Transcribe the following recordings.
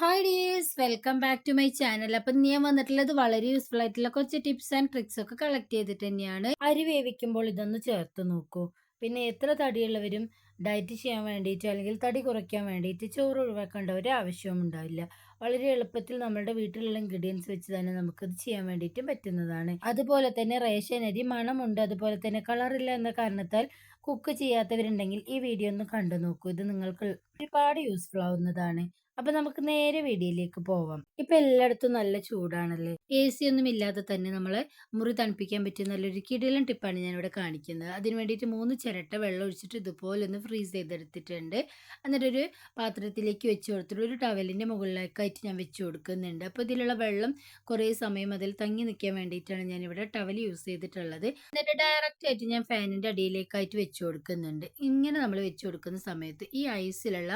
Hi dears welcome back to my channel അപ്പം ഞാൻ വന്നിട്ടുള്ളത് വളരെ യൂസ്ഫുൾ ആയിട്ടുള്ള കുറച്ച് ടിപ്സ് ആൻഡ് ട്രിക്സ് ഒക്കെ കളക്ട് ചെയ്തിട്ട് തന്നെയാണ്. അരി വേവിക്കുമ്പോൾ ഇതൊന്ന് ചേർത്ത് നോക്കൂ. പിന്നെ എത്ര തടിയുള്ളവരും ഡയറ്റ് ചെയ്യാൻ വേണ്ടിയിട്ട് അല്ലെങ്കിൽ തടി കുറയ്ക്കാൻ വേണ്ടിയിട്ട് ചോറ് ഒഴിവാക്കേണ്ട ഒരു ആവശ്യവും ഉണ്ടാവില്ല. വളരെ എളുപ്പത്തിൽ നമ്മുടെ വീട്ടിലുള്ള ഇൻഗ്രീഡിയൻസ് വെച്ച് തന്നെ നമുക്കത് ചെയ്യാൻ വേണ്ടിയിട്ട് പറ്റുന്നതാണ്. അതുപോലെ തന്നെ റേഷൻ അരി മണമുണ്ട്. അതുപോലെ തന്നെ കളറില്ല എന്ന കാരണത്താൽ കുക്ക് ചെയ്യാത്തവരുണ്ടെങ്കിൽ ഈ വീഡിയോ ഒന്ന് കണ്ടു നോക്കൂ. ഇത് നിങ്ങൾക്ക് ഒരുപാട് യൂസ്ഫുൾ ആവുന്നതാണ്. അപ്പൊ നമുക്ക് നേരെ വീഡിയോയിലേക്ക് പോവാം. ഇപ്പൊ എല്ലായിടത്തും നല്ല ചൂടാണല്ലേ? എ സി ഒന്നും ഇല്ലാതെ തന്നെ നമ്മൾ മുറി തണുപ്പിക്കാൻ പറ്റിയ നല്ലൊരു കിടിലൻ ടിപ്പാണ് ഞാൻ ഇവിടെ കാണിക്കുന്നത്. അതിന് വേണ്ടിയിട്ട് മൂന്ന് ചിരട്ട വെള്ളം ഒഴിച്ചിട്ട് ഇതുപോലെ ഒന്ന് ഫ്രീസ് ചെയ്തെടുത്തിട്ടുണ്ട്. എന്നിട്ടൊരു പാത്രത്തിലേക്ക് വെച്ച് കൊടുത്തിട്ട് ഒരു ടവലിന്റെ മുകളിലേക്കായിട്ട് ഞാൻ വെച്ച് കൊടുക്കുന്നുണ്ട്. അപ്പോൾ ഇതിലുള്ള വെള്ളം കുറേ സമയം അതിൽ തങ്ങി നിൽക്കാൻ വേണ്ടിയിട്ടാണ് ഞാൻ ഇവിടെ ടവൽ യൂസ് ചെയ്തിട്ടുള്ളത്. എന്നിട്ട് ഡയറക്റ്റ് ആയിട്ട് ഞാൻ ഫാനിന്റെ അടിയിലേക്കായിട്ട് വെച്ച് കൊടുക്കുന്നുണ്ട്. ഇങ്ങനെ നമ്മൾ വെച്ച് കൊടുക്കുന്ന സമയത്ത് ഈ ഐസിലുള്ള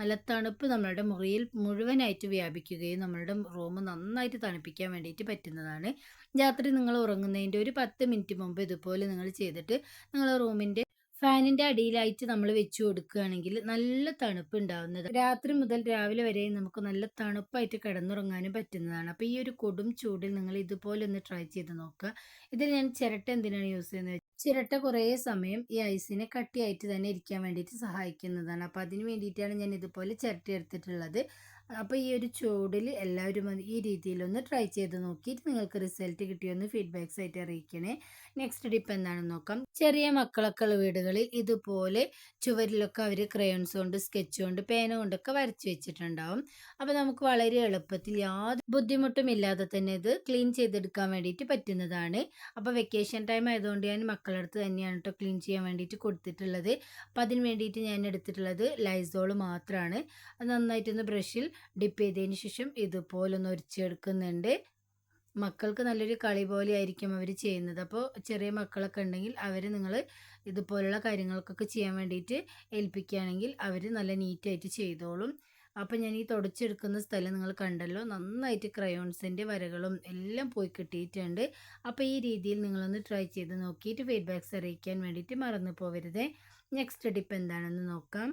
നല്ല തണുപ്പ് നമ്മളുടെ മുറിയിൽ മുഴുവനായിട്ട് വ്യാപിക്കുകയും നമ്മളുടെ റൂം നന്നായിട്ട് തണുപ്പിക്കാൻ വേണ്ടിയിട്ട് പറ്റുന്നതാണ്. രാത്രി നിങ്ങൾ ഉറങ്ങുന്നതിന്റെ ഒരു പത്ത് മിനിറ്റ് മുമ്പ് ഇതുപോലെ നിങ്ങൾ ചെയ്തിട്ട് നിങ്ങളുടെ റൂമിന്റെ ഫാനിന്റെ അടിയിലായിട്ട് നമ്മൾ വെച്ചു കൊടുക്കുകയാണെങ്കിൽ നല്ല തണുപ്പ് ഉണ്ടാവുന്നത് രാത്രി മുതൽ രാവിലെ വരെ നമുക്ക് നല്ല തണുപ്പായിട്ട് കിടന്നുറങ്ങാനും പറ്റുന്നതാണ്. അപ്പോൾ ഈ ഒരു കൊടും ചൂടിൽ നിങ്ങൾ ഇതുപോലെ ഒന്ന് ട്രൈ ചെയ്ത് നോക്കുക. ഇതിൽ ഞാൻ ചിരട്ട എന്തിനാണ് യൂസ് ചെയ്യുന്നത് ചിരട്ട കുറേ സമയം ഈ ഐസിനെ കട്ടിയായിട്ട് തന്നെ ഇരിക്കാൻ വേണ്ടിയിട്ട് സഹായിക്കുന്നതാണ്. അപ്പോൾ അതിന് വേണ്ടിയിട്ടാണ് ഞാൻ ഇതുപോലെ ചിരട്ട എടുത്തിട്ടുള്ളത്. അപ്പോൾ ഈ ഒരു ചൂടിൽ എല്ലാവരും ഈ രീതിയിലൊന്ന് ട്രൈ ചെയ്ത് നോക്കിയിട്ട് നിങ്ങൾക്ക് റിസൾട്ട് കിട്ടിയൊന്ന് ഫീഡ്ബാക്സ് ആയിട്ട് അറിയിക്കണേ. നെക്സ്റ്റ് ഡിപ്പ് എന്താണെന്ന് നോക്കാം. ചെറിയ മക്കളൊക്കെ ഉള്ള വീടുകളിൽ ഇതുപോലെ ചുവരിലൊക്കെ അവർ ക്രയോൺസ് കൊണ്ട് സ്കെച്ച് കൊണ്ട് പേന കൊണ്ടൊക്കെ വരച്ച് വെച്ചിട്ടുണ്ടാവും. അപ്പോൾ നമുക്ക് വളരെ എളുപ്പത്തിൽ യാതൊരു ബുദ്ധിമുട്ടും ഇല്ലാതെ തന്നെ ഇത് ക്ലീൻ ചെയ്തെടുക്കാൻ വേണ്ടിയിട്ട് പറ്റുന്നതാണ്. അപ്പോൾ വെക്കേഷൻ ടൈം ആയതുകൊണ്ട് ഞാൻ മക്കളടുത്ത് തന്നെയാണ് കേട്ടോ ക്ലീൻ ചെയ്യാൻ വേണ്ടിയിട്ട് കൊടുത്തിട്ടുള്ളത്. അപ്പോൾ അതിന് വേണ്ടിയിട്ട് ഞാൻ എടുത്തിട്ടുള്ളത് ലൈസോൾ മാത്രമാണ് അത് നന്നായിട്ടൊന്ന് ബ്രഷിൽ ഡിപ്പ് ചെയ്തതിന് ശേഷം ഇതുപോലൊന്ന് ഒരിച്ചെടുക്കുന്നുണ്ട്. മക്കൾക്ക് നല്ലൊരു കളി പോലെ ആയിരിക്കും അവർ ചെയ്യുന്നത്. അപ്പോൾ ചെറിയ മക്കളൊക്കെ ഉണ്ടെങ്കിൽ അവർ നിങ്ങൾ ഇതുപോലുള്ള കാര്യങ്ങൾക്കൊക്കെ ചെയ്യാൻ വേണ്ടിയിട്ട് ഏൽപ്പിക്കുകയാണെങ്കിൽ അവർ നല്ല നീറ്റായിട്ട് ചെയ്തോളും. അപ്പം ഞാൻ ഈ തുടച്ചെടുക്കുന്ന സ്ഥലം നിങ്ങൾ കണ്ടല്ലോ. നന്നായിട്ട് ക്രയോൺസിന്റെ വരകളും എല്ലാം പോയി കിട്ടിയിട്ടുണ്ട്. അപ്പോൾ ഈ രീതിയിൽ നിങ്ങളൊന്ന് ട്രൈ ചെയ്ത് നോക്കിയിട്ട് ഫീഡ്ബാക്ക്സ് അറിയിക്കാൻ വേണ്ടിയിട്ട് മറന്നു പോകരുത് നെക്സ്റ്റ് ടിപ്പ് എന്താണെന്ന് നോക്കാം.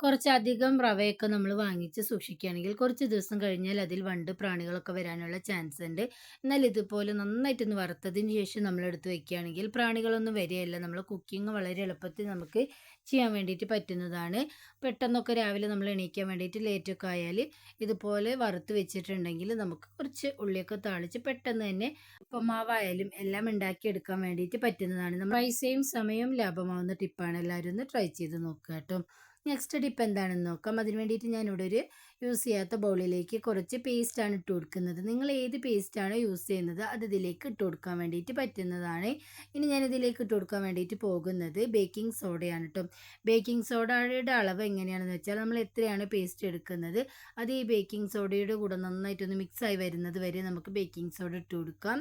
കുറച്ചധികം റവയൊക്കെ നമ്മൾ വാങ്ങിച്ച് സൂക്ഷിക്കുകയാണെങ്കിൽ കുറച്ച് ദിവസം കഴിഞ്ഞാൽ അതിൽ വണ്ട് പ്രാണികളൊക്കെ വരാനുള്ള ചാൻസ് ഉണ്ട്. എന്നാൽ ഇതുപോലെ നന്നായിട്ടൊന്ന് വറുത്തതിന് ശേഷം നമ്മൾ എടുത്ത് വെക്കുകയാണെങ്കിൽ പ്രാണികളൊന്നും വരികയല്ല. നമ്മൾ കുക്കിംഗ് വളരെ എളുപ്പത്തിൽ നമുക്ക് ചെയ്യാൻ വേണ്ടിയിട്ട് പറ്റുന്നതാണ്. പെട്ടെന്നൊക്കെ രാവിലെ നമ്മൾ എണീക്കാൻ വേണ്ടിയിട്ട് ലേറ്റൊക്കെ ആയാൽ ഇതുപോലെ വറുത്ത് വെച്ചിട്ടുണ്ടെങ്കിൽ നമുക്ക് കുറച്ച് ഉള്ളിയൊക്കെ താളിച്ച് പെട്ടെന്ന് തന്നെ ഉപ്പമാവായാലും എല്ലാം ഉണ്ടാക്കിയെടുക്കാൻ വേണ്ടിയിട്ട് പറ്റുന്നതാണ്. നമ്മൾ പൈസയും സമയവും ലാഭമാവുന്ന ടിപ്പാണ് എല്ലാവരും ഒന്ന് ട്രൈ ചെയ്ത് നോക്കുക കേട്ടോ. നെക്സ്റ്റ് ഡിപ്പ് എന്താണെന്ന് നോക്കാം. അതിന് വേണ്ടിയിട്ട് ഞാനിവിടെ ഒരു യൂസ് ചെയ്യാത്ത ബൗളിലേക്ക് കുറച്ച് പേസ്റ്റാണ് ഇട്ട് കൊടുക്കുന്നത്. നിങ്ങൾ ഏത് പേസ്റ്റാണോ യൂസ് ചെയ്യുന്നത് അത് ഇതിലേക്ക് ഇട്ട് കൊടുക്കാൻ വേണ്ടിയിട്ട് പറ്റുന്നതാണ്. ഇനി ഞാൻ ഇതിലേക്ക് ഇട്ട് കൊടുക്കാൻ വേണ്ടിയിട്ട് പോകുന്നത് ബേക്കിംഗ് സോഡയാണ് കേട്ടോ ബേക്കിംഗ് സോഡയുടെ അളവ് എങ്ങനെയാണെന്ന് വെച്ചാൽ നമ്മൾ എത്രയാണ് പേസ്റ്റ് എടുക്കുന്നത് അത് ഈ ബേക്കിംഗ് സോഡയുടെ കൂടെ നന്നായിട്ടൊന്ന് മിക്സായി വരുന്നത് വരെ നമുക്ക് ബേക്കിംഗ് സോഡ ഇട്ട് കൊടുക്കാം.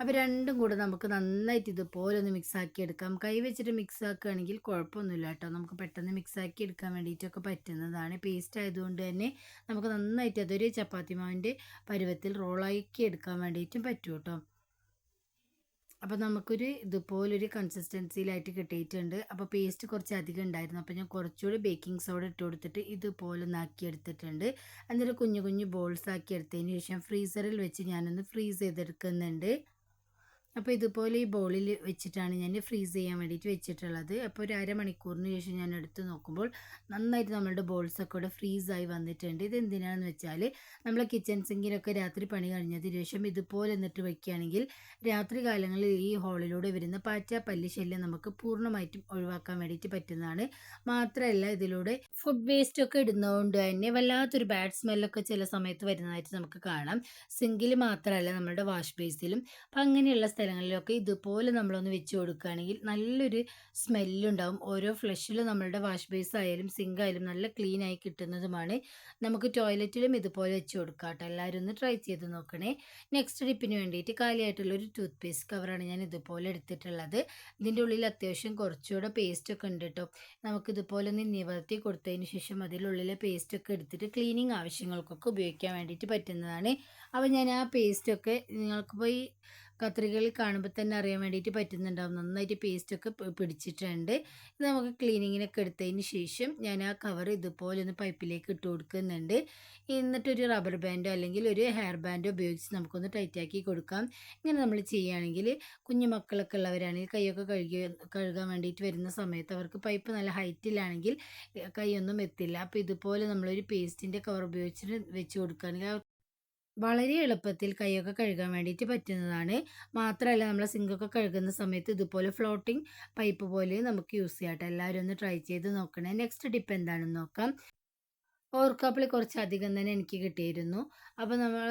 അപ്പോൾ രണ്ടും കൂടെ നമുക്ക് നന്നായിട്ട് ഇതുപോലെ ഒന്ന് മിക്സാക്കി എടുക്കാം. കൈ വെച്ചിട്ട് മിക്സ് ആക്കുകയാണെങ്കിൽ കുഴപ്പമൊന്നുമില്ല കേട്ടോ. നമുക്ക് പെട്ടെന്ന് മിക്സാക്കി എടുക്കാൻ വേണ്ടിയിട്ടൊക്കെ പറ്റുന്നതാണ്. പേസ്റ്റ് ആയതുകൊണ്ട് തന്നെ നമുക്ക് നന്നായിട്ട് അതൊരു ചപ്പാത്തി മാവിന്റെ പരുവത്തിൽ റോളാക്കി എടുക്കാൻ വേണ്ടിയിട്ടും പറ്റും കേട്ടോ. അപ്പോൾ നമുക്കൊരു ഇതുപോലൊരു കൺസിസ്റ്റൻസിയിലായിട്ട് കിട്ടിയിട്ടുണ്ട്. അപ്പോൾ പേസ്റ്റ് കുറച്ച് അധികം ഉണ്ടായിരുന്നു. അപ്പോൾ ഞാൻ കുറച്ചുകൂടി ബേക്കിംഗ് സോഡ ഇട്ട് കൊടുത്തിട്ട് ഇതുപോലെ ഒന്നാക്കി എടുത്തിട്ടുണ്ട്. എന്നിട്ട് കുഞ്ഞു കുഞ്ഞു ബോൾസ് ആക്കി എടുത്തതിന് ശേഷം ഫ്രീസറിൽ വെച്ച് ഞാനൊന്ന് ഫ്രീസ് ചെയ്തെടുക്കുന്നുണ്ട്. അപ്പോൾ ഇതുപോലെ ഈ ബോളിൽ വെച്ചിട്ടാണ് ഞാൻ ഫ്രീസ് ചെയ്യാൻ വേണ്ടിയിട്ട് വെച്ചിട്ടുള്ളത്. അപ്പോൾ ഒരു അരമണിക്കൂറിന് ശേഷം ഞാൻ എടുത്ത് നോക്കുമ്പോൾ നന്നായിട്ട് നമ്മളുടെ ബോൾസൊക്കെ ഇവിടെ ഫ്രീസായി വന്നിട്ടുണ്ട്. ഇത് എന്തിനാണെന്ന് വെച്ചാൽ നമ്മളെ കിച്ചൺ സിങ്കിലൊക്കെ രാത്രി പണി കഴിഞ്ഞതിന് ശേഷം ഇതുപോലെ എന്നിട്ട് വെക്കുകയാണെങ്കിൽ രാത്രി കാലങ്ങളിൽ ഈ ഹോളിലൂടെ വരുന്ന പാറ്റ പല്ലി ശല്യം നമുക്ക് പൂർണമായിട്ടും ഒഴിവാക്കാൻ വേണ്ടിയിട്ട് പറ്റുന്നതാണ്. മാത്രമല്ല ഇതിലൂടെ ഫുഡ് വേസ്റ്റ് ഒക്കെ ഇടുന്നതുകൊണ്ട് തന്നെ വല്ലാത്തൊരു ബാഡ് സ്മെല്ലൊക്കെ ചില സമയത്ത് വരുന്നതായിട്ട് നമുക്ക് കാണാം. സിങ്കിൽ മാത്രമല്ല നമ്മളുടെ വാഷ് ബേസിലും അപ്പം അങ്ങനെയുള്ള സ്ഥലങ്ങളിലൊക്കെ ഇതുപോലെ നമ്മളൊന്ന് വെച്ച് കൊടുക്കുകയാണെങ്കിൽ നല്ലൊരു സ്മെല്ലുണ്ടാവും. ഓരോ ഫ്ലഷിലും നമ്മളുടെ വാഷ് ബേസ് ആയാലും സിങ്ക് ആയാലും നല്ല ക്ലീൻ ആയി കിട്ടുന്നതുമാണ്. നമുക്ക് ടോയ്ലറ്റിലും ഇതുപോലെ വെച്ച് കൊടുക്കാം കേട്ടോ. എല്ലാവരും ഒന്ന് ട്രൈ ചെയ്ത് നോക്കണേ. നെക്സ്റ്റ് ഡിപ്പിന് വേണ്ടിയിട്ട് കാലിയായിട്ടുള്ളൊരു ടൂത്ത് പേസ്റ്റ് കവറാണ് ഞാൻ ഇതുപോലെ എടുത്തിട്ടുള്ളത്. ഇതിന്റെ ഉള്ളിൽ അത്യാവശ്യം കുറച്ചുകൂടെ പേസ്റ്റൊക്കെ ഉണ്ട് കേട്ടോ. നമുക്കിതുപോലെ ഒന്ന് നിവർത്തി കൊടുത്തതിന് ശേഷം അതിലുള്ളിലെ പേസ്റ്റൊക്കെ എടുത്തിട്ട് ക്ലീനിങ് ആവശ്യങ്ങൾക്കൊക്കെ ഉപയോഗിക്കാൻ വേണ്ടിയിട്ട് പറ്റുന്നതാണ്. അപ്പോൾ ഞാൻ ആ പേസ്റ്റൊക്കെ നിങ്ങൾക്ക് പോയി കത്രികയിൽ കാണുമ്പോൾ തന്നെ അറിയാൻ വേണ്ടിയിട്ട് പറ്റുന്നുണ്ടാവും. നന്നായിട്ട് പേസ്റ്റൊക്കെ പിടിച്ചിട്ടുണ്ട്. ഇത് നമുക്ക് ക്ലീനിങ്ങിനൊക്കെ എടുത്തതിന് ശേഷം ഞാൻ ആ കവർ ഇതുപോലെ ഒന്ന് പൈപ്പിലേക്ക് ഇട്ട് കൊടുക്കുന്നുണ്ട്. എന്നിട്ടൊരു റബ്ബർ ബാൻഡോ അല്ലെങ്കിൽ ഒരു ഹെയർ ബാൻഡോ ഉപയോഗിച്ച് നമുക്കൊന്ന് ടൈറ്റാക്കി കൊടുക്കാം. ഇങ്ങനെ നമ്മൾ ചെയ്യുകയാണെങ്കിൽ കുഞ്ഞു മക്കളൊക്കെ ഉള്ളവരാണെങ്കിൽ കൈയൊക്കെ കഴുകി കഴുകാൻ വേണ്ടിയിട്ട് വരുന്ന സമയത്ത് അവർക്ക് പൈപ്പ് നല്ല ഹൈറ്റിലാണെങ്കിൽ കൈയൊന്നും എത്തില്ല. അപ്പോൾ ഇതുപോലെ നമ്മളൊരു പേസ്റ്റിന്റെ കവർ ഉപയോഗിച്ചിട്ട് വെച്ച് കൊടുക്കുകയാണെങ്കിൽ വളരെ എളുപ്പത്തിൽ കൈയൊക്കെ കഴുകാൻ വേണ്ടിയിട്ട് പറ്റുന്നതാണ്. മാത്രമല്ല നമ്മൾ സിങ്കൊക്കെ കഴുകുന്ന സമയത്ത് ഇതുപോലെ ഫ്ലോട്ടിംഗ് പൈപ്പ് പോലെ നമുക്ക് യൂസ് ചെയ്യാം എല്ലാവരും ഒന്ന് ട്രൈ ചെയ്ത് നോക്കണേ. നെക്സ്റ്റ് ടിപ്പ് എന്താണെന്ന് നോക്കാം. ഓർക്കാപ്പിളി കുറച്ച് അധികം തന്നെ എനിക്ക് കിട്ടിയിരുന്നു. അപ്പോൾ നമ്മൾ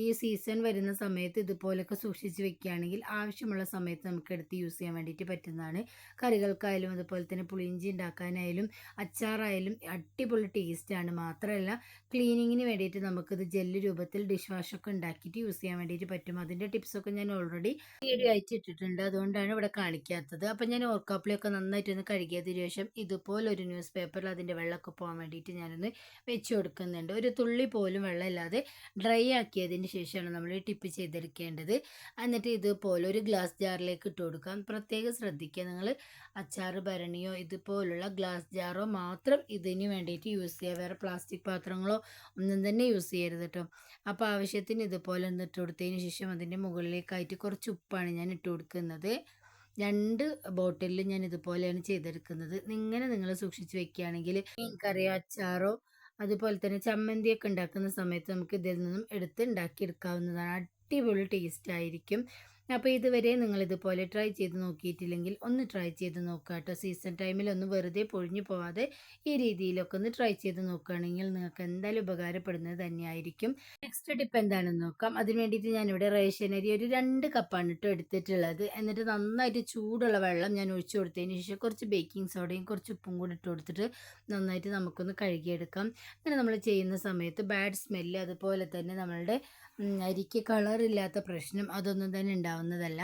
ഈ സീസൺ വരുന്ന സമയത്ത് ഇതുപോലൊക്കെ സൂക്ഷിച്ച് വെക്കുകയാണെങ്കിൽ ആവശ്യമുള്ള സമയത്ത് നമുക്ക് എടുത്ത് യൂസ് ചെയ്യാൻ വേണ്ടിയിട്ട് പറ്റുന്നതാണ്. കറികൾക്കായാലും അതുപോലെ തന്നെ പുളിയിഞ്ചി ഉണ്ടാക്കാനായാലും അച്ചാറായാലും അടിപൊളി ടേസ്റ്റാണ് മാത്രമല്ല ക്ലീനിങ്ങിന് വേണ്ടിയിട്ട് നമുക്കിത് ജെല്ല് രൂപത്തിൽ ഡിഷ് വാഷൊക്കെ ഉണ്ടാക്കിയിട്ട് യൂസ് ചെയ്യാൻ വേണ്ടിയിട്ട് പറ്റും. അതിന്റെ ടിപ്സൊക്കെ ഞാൻ ഓൾറെഡി വീഡിയോ അയച്ച് ഇട്ടിട്ടുണ്ട്. അതുകൊണ്ടാണ് ഇവിടെ കാണിക്കാത്തത്. അപ്പോൾ ഞാൻ ഓർക്കാപ്പിളിയൊക്കെ നന്നായിട്ടൊന്ന് കഴുകിയതിന് ശേഷം ഇതുപോലൊരു ന്യൂസ് പേപ്പറിൽ അതിന്റെ വെള്ളമൊക്കെ പോകാൻ വേണ്ടിയിട്ട് ഞാനൊന്ന് വെച്ച് കൊടുക്കുന്നുണ്ട്. ഒരു തുള്ളി പോലും വെള്ളമില്ലാതെ ഡ്രൈ ആക്കിയതിന് ശേഷമാണ് നമ്മൾ ടിപ്പ് ചെയ്തെടുക്കേണ്ടത്. എന്നിട്ട് ഇതുപോലെ ഒരു ഗ്ലാസ് ജാറിലേക്ക് ഇട്ട് കൊടുക്കാം പ്രത്യേകം ശ്രദ്ധിക്കുക. നിങ്ങൾ അച്ചാർ ഭരണിയോ ഇതുപോലുള്ള ഗ്ലാസ് ജാറോ മാത്രം ഇതിന് വേണ്ടിയിട്ട് യൂസ് ചെയ്യുക. വേറെ പ്ലാസ്റ്റിക് പാത്രങ്ങളോ ഒന്നും തന്നെ യൂസ് ചെയ്യരുത് കേട്ടോ. അപ്പോൾ ആവശ്യത്തിന് ഇതുപോലെ ഒന്ന് ഇട്ട് കൊടുത്തതിന് ശേഷം അതിന്റെ മുകളിലേക്കായിട്ട് കുറച്ച് ഉപ്പാണ് ഞാൻ ഇട്ട് കൊടുക്കുന്നത്. രണ്ട് ബോട്ടിലിൽ ഞാൻ ഇതുപോലെയാണ് ചെയ്തെടുക്കുന്നത്. ഇങ്ങനെ നിങ്ങൾ സൂക്ഷിച്ച് വെക്കുകയാണെങ്കിൽ മീൻ കറിയോ അച്ചാറോ അതുപോലെ തന്നെ ചമ്മന്തിയൊക്കെ ഉണ്ടാക്കുന്ന സമയത്ത് നമുക്ക് ഇതിൽ നിന്നും എടുത്ത് ഉണ്ടാക്കിയെടുക്കാവുന്നതാണ്. അടിപൊളി ടേസ്റ്റ് ആയിരിക്കും. അപ്പോൾ ഇതുവരെ നിങ്ങൾ ഇതുപോലെ ട്രൈ ചെയ്ത് നോക്കിയിട്ടില്ലെങ്കിൽ ഒന്ന് ട്രൈ ചെയ്ത് നോക്കുക കേട്ടോ സീസൺ ടൈമിൽ ഒന്ന് വെറുതെ പൊഴിഞ്ഞു പോവാതെ ഈ രീതിയിലൊക്കെ ഒന്ന് ട്രൈ ചെയ്ത് നോക്കുകയാണെങ്കിൽ നിങ്ങൾക്ക് എന്തായാലും ഉപകാരപ്പെടുന്നത് തന്നെയായിരിക്കും. നെക്സ്റ്റ് ടിപ്പ് എന്താണെന്ന് നോക്കാം. അതിന് വേണ്ടിയിട്ട് ഞാനിവിടെ റേഷൻ അരി ഒരു രണ്ട് കപ്പാണ് കേട്ടോ എടുത്തിട്ടുള്ളത്. എന്നിട്ട് നന്നായിട്ട് ചൂടുള്ള വെള്ളം ഞാൻ ഒഴിച്ചു കൊടുത്തതിന് ശേഷം കുറച്ച് ബേക്കിംഗ് സോഡയും കുറച്ച് ഉപ്പും കൂടി ഇട്ട് കൊടുത്തിട്ട് നന്നായിട്ട് നമുക്കൊന്ന് കഴുകിയെടുക്കാം. അങ്ങനെ നമ്മൾ ചെയ്യുന്ന സമയത്ത് ബാഡ് സ്മെല്ല് അതുപോലെ തന്നെ നമ്മളുടെ അരിക്ക് കളറില്ലാത്ത പ്രശ്നം അതൊന്നും തന്നെ ഉണ്ടാവുന്നതല്ല.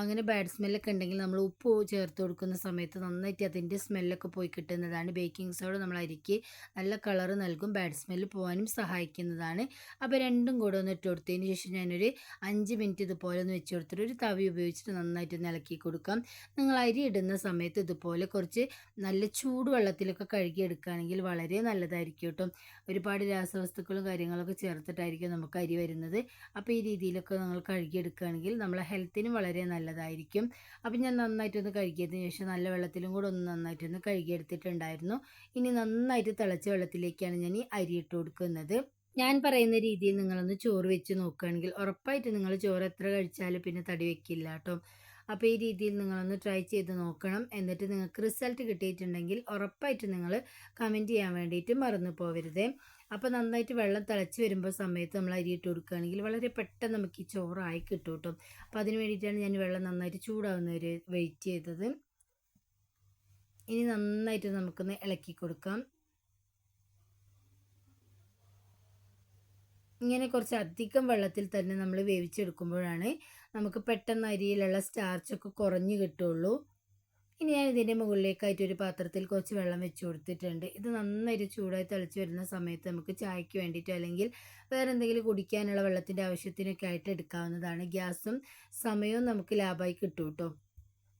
അങ്ങനെ ബാഡ് സ്മെല്ലൊക്കെ ഉണ്ടെങ്കിൽ നമ്മൾ ഉപ്പ് ചേർത്ത് കൊടുക്കുന്ന സമയത്ത് നന്നായിട്ട് അതിന്റെ സ്മെല്ലൊക്കെ പോയി കിട്ടുന്നതാണ്. ബേക്കിംഗ് സോഡ നമ്മൾ അരിക്ക് നല്ല കളർ നൽകും ബാഡ് സ്മെല്ല് പോകാനും സഹായിക്കുന്നതാണ്. അപ്പോൾ രണ്ടും കൂടെ ഒന്ന് ഇട്ട് കൊടുത്തതിന് ശേഷം ഞാനൊരു അഞ്ച് മിനിറ്റ് ഇതുപോലെ ഒന്ന് വെച്ച് കൊടുത്തിട്ട് ഒരു തവി ഉപയോഗിച്ചിട്ട് നന്നായിട്ട് ഇളക്കി കൊടുക്കാം. നിങ്ങൾ അരി ഇടുന്ന സമയത്ത് ഇതുപോലെ കുറച്ച് നല്ല ചൂടുവെള്ളത്തിലൊക്കെ കഴുകി എടുക്കുകയാണെങ്കിൽ വളരെ നല്ലതായിരിക്കും കേട്ടോ. ഒരുപാട് രാസവസ്തുക്കളും കാര്യങ്ങളൊക്കെ ചേർത്തിട്ടായിരിക്കും നമുക്ക് അരി വരുന്നത്. അപ്പോൾ ഈ രീതിയിലൊക്കെ നിങ്ങൾ കഴുകിയെടുക്കുകയാണെങ്കിൽ നമ്മളെ ഹെൽത്തിനും വളരെ നല്ലതായിരിക്കും. അപ്പം ഞാൻ നന്നായിട്ടൊന്ന് കഴുകിയതിന് ശേഷം നല്ല വെള്ളത്തിലും കൂടെ ഒന്ന് നന്നായിട്ടൊന്ന് കഴുകിയെടുത്തിട്ടുണ്ടായിരുന്നു. ഇനി നന്നായിട്ട് തിളച്ച വെള്ളത്തിലേക്കാണ് ഞാൻ ഈ അരി ഇട്ട് കൊടുക്കുന്നത്. ഞാൻ പറയുന്ന രീതിയിൽ നിങ്ങളൊന്ന് ചോറ് വെച്ച് നോക്കുകയാണെങ്കിൽ ഉറപ്പായിട്ട് നിങ്ങൾ ചോറ് എത്ര കഴിച്ചാലും പിന്നെ തടി വെക്കില്ല കേട്ടോ. അപ്പോൾ ഈ രീതിയിൽ നിങ്ങളൊന്ന് ട്രൈ ചെയ്ത് നോക്കണം. എന്നിട്ട് നിങ്ങൾക്ക് റിസൾട്ട് കിട്ടിയിട്ടുണ്ടെങ്കിൽ ഉറപ്പായിട്ട് നിങ്ങൾ കമന്റ് ചെയ്യാൻ വേണ്ടിയിട്ട് മറന്നു പോകരുത് അപ്പോൾ നന്നായിട്ട് വെള്ളം തിളച്ച് വരുമ്പോൾ സമയത്ത് നമ്മൾ അരി ഇട്ട് കൊടുക്കുകയാണെങ്കിൽ വളരെ പെട്ടെന്ന് നമുക്ക് ഈ ചോറായി കിട്ടും കേട്ടോ. അപ്പോൾ അതിന് വേണ്ടിയിട്ടാണ് ഞാൻ വെള്ളം നന്നായിട്ട് ചൂടാവുന്നവരെ വെയിറ്റ് ചെയ്തത്. ഇനി നന്നായിട്ട് നമുക്കൊന്ന് ഇളക്കി കൊടുക്കാം. ഇങ്ങനെ കുറച്ച് അധികം വെള്ളത്തിൽ തന്നെ നമ്മൾ വേവിച്ചെടുക്കുമ്പോഴാണ് നമുക്ക് പെട്ടെന്ന് അരിയിലുള്ള സ്റ്റാർച്ചൊക്കെ കുറഞ്ഞ് കിട്ടുള്ളൂ ഇനി ഞാൻ ഇതിന്റെ മുകളിലേക്കായിട്ട് ഒരു പാത്രത്തിൽ കുറച്ച് വെള്ളം വെച്ച് കൊടുത്തിട്ടുണ്ട്. ഇത് നന്നായിട്ട് ചൂടായി തിളച്ച് വരുന്ന സമയത്ത് നമുക്ക് ചായയ്ക്ക് വേണ്ടിയിട്ടോ അല്ലെങ്കിൽ വേറെ എന്തെങ്കിലും കുടിക്കാനുള്ള വെള്ളത്തിന്റെ ആവശ്യത്തിനൊക്കെ ആയിട്ട് എടുക്കാവുന്നതാണ്. ഗ്യാസും സമയവും നമുക്ക് ലാഭമായി കിട്ടും കേട്ടോ.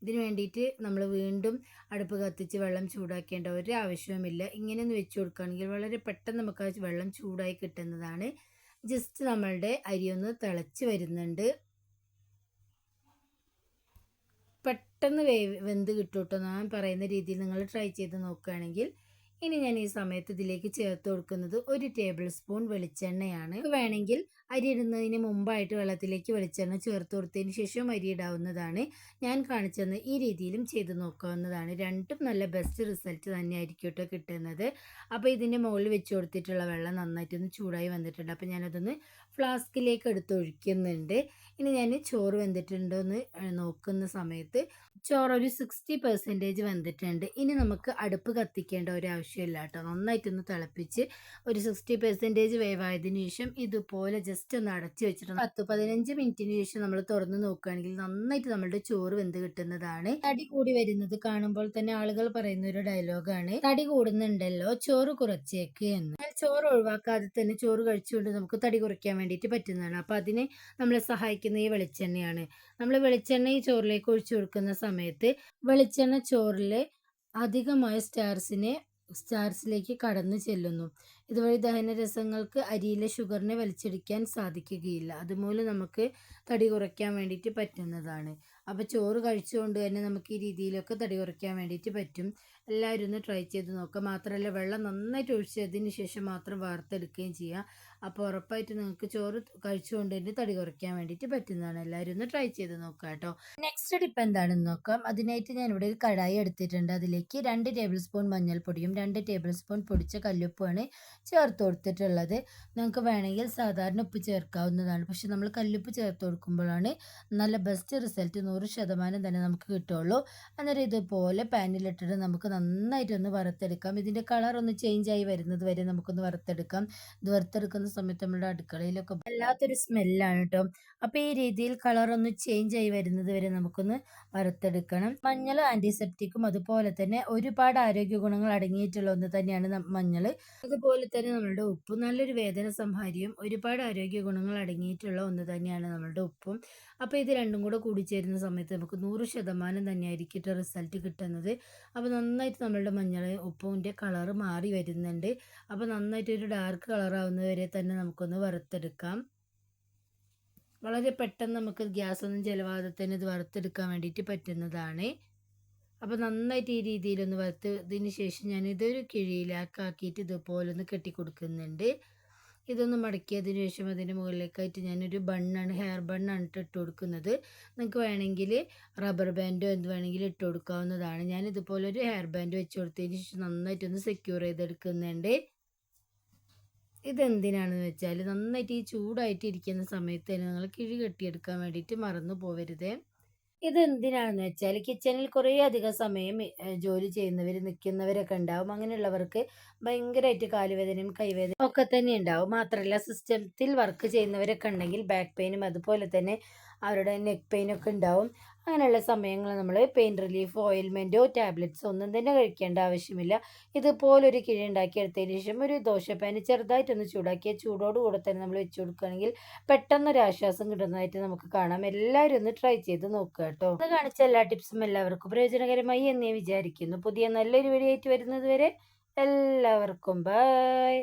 ഇതിന് വേണ്ടിയിട്ട് നമ്മൾ വീണ്ടും അടുപ്പ് കത്തിച്ച് വെള്ളം ചൂടാക്കേണ്ട ഒരു ആവശ്യവുമില്ല. ഇങ്ങനെയൊന്ന് വെച്ച് കൊടുക്കുകയാണെങ്കിൽ വളരെ പെട്ടെന്ന് നമുക്ക് ആ വെള്ളം ചൂടായി കിട്ടുന്നതാണ്. ജസ്റ്റ് നമ്മളുടെ അരിയൊന്ന് തിളച്ച് വരുന്നുണ്ട്. പെട്ടെന്ന് വേ വെന്ത് കിട്ടും കേട്ടോ ഞാൻ പറയുന്ന രീതിയിൽ നിങ്ങൾ ട്രൈ ചെയ്ത് നോക്കുകയാണെങ്കിൽ ഇനി ഞാൻ ഈ സമയത്ത് ഇതിലേക്ക് ചേർത്ത് കൊടുക്കുന്നത് ഒരു ടേബിൾ സ്പൂൺ വെളിച്ചെണ്ണയാണ് വേണമെങ്കിൽ അരി ഇടുന്നതിന് മുമ്പായിട്ട് വെള്ളത്തിലേക്ക് വെളിച്ചെണ്ണ ചേർത്ത് കൊടുത്തതിന് ശേഷം അരി ഇടാവുന്നതാണ്. ഞാൻ കാണിച്ചെന്ന് ഈ രീതിയിലും ചെയ്ത് നോക്കാവുന്നതാണ്. രണ്ടും നല്ല ബെസ്റ്റ് റിസൾട്ട് തന്നെയായിരിക്കും കേട്ടോ കിട്ടുന്നത്. അപ്പോൾ ഇതിന്റെ മുകളിൽ വെച്ച് കൊടുത്തിട്ടുള്ള വെള്ളം നന്നായിട്ടൊന്ന് ചൂടായി വന്നിട്ടുണ്ട്. അപ്പോൾ ഞാനതൊന്ന് ഫ്ലാസ്കിലേക്ക് എടുത്ത് ഒഴിക്കുന്നുണ്ട്. ഇനി ഞാൻ ചോറ് വെന്തിട്ടുണ്ടോ എന്ന് നോക്കുന്ന സമയത്ത് ചോറ് ഒരു സിക്സ്റ്റി പെർസെന്റേജ് വെന്തിട്ടുണ്ട്. ഇനി നമുക്ക് അടുപ്പ് കത്തിക്കേണ്ട ഒരു ആവശ്യമില്ല കേട്ടോ. നന്നായിട്ടൊന്ന് തിളപ്പിച്ച് ഒരു സിക്സ്റ്റി പെർസെന്റേജ് വേവായതിനു ശേഷം ഇതുപോലെ ജസ്റ്റ് ഒന്ന് അടച്ചു വെച്ചിട്ട് പത്ത് പതിനഞ്ച് മിനിറ്റിന് ശേഷം നമ്മൾ തുറന്ന് നോക്കുകയാണെങ്കിൽ നന്നായിട്ട് നമ്മളുടെ ചോറ് വെന്ത് കിട്ടുന്നതാണ്. തടി കൂടി വരുന്നത് കാണുമ്പോൾ തന്നെ ആളുകൾ പറയുന്ന ഒരു ഡയലോഗാണ് തടി കൂടുന്നുണ്ടല്ലോ ചോറ് കുറച്ചേക്ക് എന്ന്. ചോറ് ഒഴിവാക്കാതെ തന്നെ ചോറ് കഴിച്ചുകൊണ്ട് നമുക്ക് തടി കുറയ്ക്കാൻ വേണ്ടിയിട്ട് പറ്റുന്നതാണ്. അപ്പോൾ അതിന് നമ്മളെ സഹായിക്കുന്ന ഈ വെളിച്ചെണ്ണയാണ്. നമ്മൾ വെളിച്ചെണ്ണ ഈ ചോറിലേക്ക് ഒഴിച്ചു കൊടുക്കുന്ന സമയത്ത് വെളിച്ചെണ്ണ ചോറിലെ അധികമായ സ്റ്റാർസിനെ സ്റ്റാർസിലേക്ക് കടന്നു ചെല്ലുന്നു. ഇതുവഴി ദഹനരസങ്ങൾക്ക് അരിയിലെ ഷുഗറിനെ വലിച്ചെടുക്കാൻ സാധിക്കുകയില്ല. അതുമൂലം നമുക്ക് തടി കുറയ്ക്കാൻ വേണ്ടിയിട്ട് പറ്റുന്നതാണ്. അപ്പോൾ ചോറ് കഴിച്ചുകൊണ്ട് തന്നെ നമുക്ക് ഈ രീതിയിലൊക്കെ തടി കുറയ്ക്കാൻ വേണ്ടിയിട്ട് പറ്റും. എല്ലാവരും ഒന്ന് ട്രൈ ചെയ്ത് നോക്കുക. മാത്രമല്ല വെള്ളം നന്നായിട്ട് ഒഴിച്ചതിന് ശേഷം മാത്രം വാർത്തെടുക്കുകയും ചെയ്യുക. അപ്പോൾ ഉറപ്പായിട്ട് നിങ്ങൾക്ക് ചോറ് കഴിച്ചുകൊണ്ട് തന്നെ തടി കുറയ്ക്കാൻ വേണ്ടിയിട്ട് പറ്റുന്നതാണ്. എല്ലാവരും ഒന്ന് ട്രൈ ചെയ്ത് നോക്കുക കേട്ടോ. നെക്സ്റ്റ് ടിപ്പ് എന്താണെന്ന് നോക്കാം. അതിനായിട്ട് ഞാൻ ഇവിടെ ഒരു കടായി എടുത്തിട്ടുണ്ട്. അതിലേക്ക് രണ്ട് ടേബിൾ സ്പൂൺ മഞ്ഞൾപ്പൊടിയും രണ്ട് ടേബിൾ സ്പൂൺ പൊടിച്ച കല്ലുപ്പുമാണ് ചേർത്ത് കൊടുത്തിട്ടുള്ളത്. നമുക്ക് വേണമെങ്കിൽ സാധാരണ ഉപ്പ് ചേർക്കാവുന്നതാണ്. പക്ഷെ നമ്മൾ കല്ലുപ്പ് ചേർത്ത് കൊടുക്കുമ്പോഴാണ് നല്ല ബെസ്റ്റ് റിസൾട്ട് നൂറ് ശതമാനം തന്നെ നമുക്ക് കിട്ടുള്ളൂ അന്നേരം ഇതുപോലെ പാനിലിട്ടിട്ട് നമുക്ക് നന്നായിട്ടൊന്ന് വറുത്തെടുക്കാം. ഇതിന്റെ കളർ ഒന്ന് ചേഞ്ച് ആയി വരുന്നത് വരെ നമുക്കൊന്ന് വറുത്തെടുക്കാം. ഇത് വറുത്തെടുക്കുന്ന സമയത്ത് നമ്മുടെ അടുക്കളയിലൊക്കെ വല്ലാത്തൊരു സ്മെല്ലാണ് കേട്ടോ അപ്പോൾ ഈ രീതിയിൽ കളർ ഒന്ന് ചേഞ്ച് ആയി വരുന്നത് വരെ നമുക്കൊന്ന് വറുത്തെടുക്കണം. മഞ്ഞൾ ആന്റിസെപ്റ്റിക്കും അതുപോലെ തന്നെ ഒരുപാട് ആരോഗ്യ ഗുണങ്ങൾ അടങ്ങിയിട്ടുള്ള ഒന്ന് തന്നെയാണ് മഞ്ഞൾ. അതുപോലെ തന്നെ നമ്മളുടെ ഉപ്പ് നല്ലൊരു വേദന സംഹാരിയും ഒരുപാട് ആരോഗ്യ ഗുണങ്ങൾ അടങ്ങിയിട്ടുള്ള ഒന്ന് തന്നെയാണ് നമ്മളുടെ ഉപ്പും. അപ്പോൾ ഇത് രണ്ടും കൂടെ കൂടിച്ചേരുന്ന സമയത്ത് നമുക്ക് നൂറ് ശതമാനം തന്നെയായിരിക്കും റിസൾട്ട് കിട്ടുന്നത്. അപ്പോൾ നന്നായിട്ട് നമ്മളുടെ മഞ്ഞൾ ഉപ്പിന്റെ കളറ് മാറി വരുന്നുണ്ട്. അപ്പോൾ നന്നായിട്ട് ഒരു ഡാർക്ക് കളറാവുന്നത് വരെ തന്നെ നമുക്കൊന്ന് വറുത്തെടുക്കാം. വളരെ പെട്ടെന്ന് നമുക്ക് ഗ്യാസ് ഒന്നും ചിലവാതെ തന്നെ ഇത് വറുത്തെടുക്കാൻ വേണ്ടിയിട്ട് പറ്റുന്നതാണ്. അപ്പോൾ നന്നായിട്ട് ഈ രീതിയിലൊന്ന് വറുത്തതിന് ശേഷം ഞാൻ ഇതൊരു കിഴിയിലാക്കാക്കിയിട്ട് ഇതുപോലെ ഒന്ന് കെട്ടി കൊടുക്കുന്നുണ്ട് ഇതൊന്ന് മടക്കിയതിന് ശേഷം അതിന്റെ മുകളിലേക്കായിട്ട് ഞാനൊരു ബണ്ണാണ് ഹെയർ ബണ്ണാണ് ഇട്ട് ഇട്ട് കൊടുക്കുന്നത് നിങ്ങൾക്ക് വേണമെങ്കിൽ റബ്ബർ ബാൻഡോ എന്ത് വേണമെങ്കിലും ഇട്ട് കൊടുക്കാവുന്നതാണ്. ഞാൻ ഇതുപോലെ ഒരു ഹെയർ ബാൻഡ് വെച്ച് കൊടുത്തതിന് ശേഷം നന്നായിട്ടൊന്ന് സെക്യൂർ ചെയ്തെടുക്കുന്നുണ്ട്. ഇതെന്തിനാണെന്ന് വെച്ചാൽ നന്നായിട്ട് ഈ ചൂടായിട്ടിരിക്കുന്ന സമയത്ത് തന്നെ നിങ്ങൾ കിഴി കെട്ടിയെടുക്കാൻ വേണ്ടിയിട്ട് മറന്നു പോവരുത്. ഇതെന്തിനാണെന്ന് വെച്ചാൽ കിച്ചണിൽ കുറേ അധികം സമയം ജോലി ചെയ്യുന്നവർ നിൽക്കുന്നവരൊക്കെ ഉണ്ടാവും. അങ്ങനെയുള്ളവർക്ക് ഭയങ്കരമായിട്ട് കാലുവേദനയും കൈവേദനയും ഒക്കെ തന്നെ ഉണ്ടാവും. മാത്രമല്ല സിസ്റ്റത്തിൽ വർക്ക് ചെയ്യുന്നവരൊക്കെ ഉണ്ടെങ്കിൽ ബാക്ക് പെയിനും അതുപോലെ തന്നെ അവരുടെ നെക്ക് പെയിനൊക്കെ ഉണ്ടാവും. അങ്ങനെയുള്ള സമയങ്ങൾ നമ്മൾ പെയിൻ റിലീഫ് ഓയിൽമെന്റോ ടാബ്ലറ്റ്സോ ഒന്നും തന്നെ കഴിക്കേണ്ട ആവശ്യമില്ല. ഇതുപോലൊരു കിഴി ഉണ്ടാക്കിയെടുത്തതിന് ശേഷം ഒരു ദോശപ്പാന് ചെറുതായിട്ടൊന്ന് ചൂടാക്കിയ ചൂടോടുകൂടെ തന്നെ നമ്മൾ വെച്ച് കൊടുക്കുകയാണെങ്കിൽ പെട്ടെന്നൊരു ആശ്വാസം കിട്ടുന്നതായിട്ട് നമുക്ക് കാണാം. എല്ലാവരും ഒന്ന് ട്രൈ ചെയ്ത് നോക്കുക കേട്ടോ. അത് കാണിച്ച എല്ലാ ടിപ്സും എല്ലാവർക്കും പ്രയോജനകരമായി എന്നേ വിചാരിക്കുന്നു. പുതിയ നല്ലൊരു വീഡിയോ ആയിട്ട് വരുന്നത് വരെ എല്ലാവർക്കും ബൈ